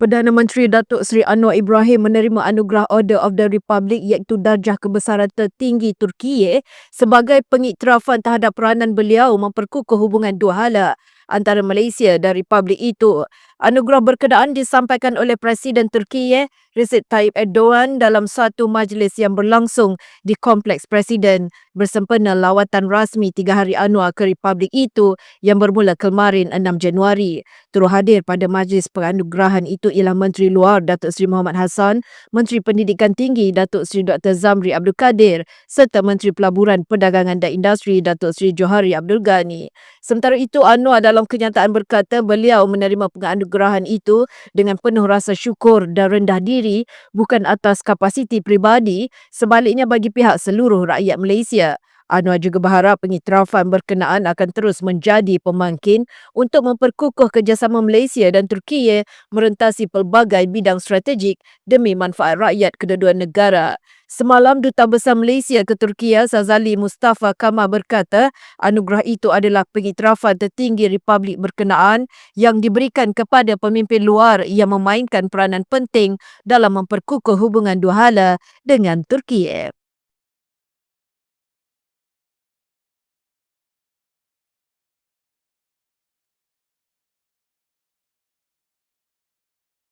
Perdana Menteri Datuk Seri Anwar Ibrahim menerima anugerah Order of the Republic iaitu darjah kebesaran tertinggi Turkiye sebagai pengiktirafan terhadap peranan beliau memperkukuh hubungan dua hala antara Malaysia dan Republik itu. Anugerah berkenaan disampaikan oleh Presiden Turkiye Recep Tayyip Erdogan dalam satu majlis yang berlangsung di Kompleks Presiden bersempena lawatan rasmi tiga hari Anwar ke Republik itu yang bermula kemarin 6 Januari. Turut hadir pada majlis penganugerahan itu ialah Menteri Luar Datuk Seri Muhammad Hassan, Menteri Pendidikan Tinggi Datuk Seri Dr. Zamri Abdul Kadir serta Menteri Pelaburan Perdagangan dan Industri Datuk Seri Johari Abdul Ghani. Sementara itu Anwar dalam kenyataan berkata beliau menerima penganugerahan penganugerahan itu dengan penuh rasa syukur dan rendah diri bukan atas kapasiti pribadi sebaliknya bagi pihak seluruh rakyat Malaysia. Anwar juga berharap pengiktirafan berkenaan akan terus menjadi pemangkin untuk memperkukuh kerjasama Malaysia dan Turkiye merentasi pelbagai bidang strategik demi manfaat rakyat kedua-dua negara. Semalam Duta Besar Malaysia ke Turkiye Sazali Mustafa Kamal berkata anugerah itu adalah pengiktirafan tertinggi Republik berkenaan yang diberikan kepada pemimpin luar yang memainkan peranan penting dalam memperkukuh hubungan dua hala dengan Turkiye.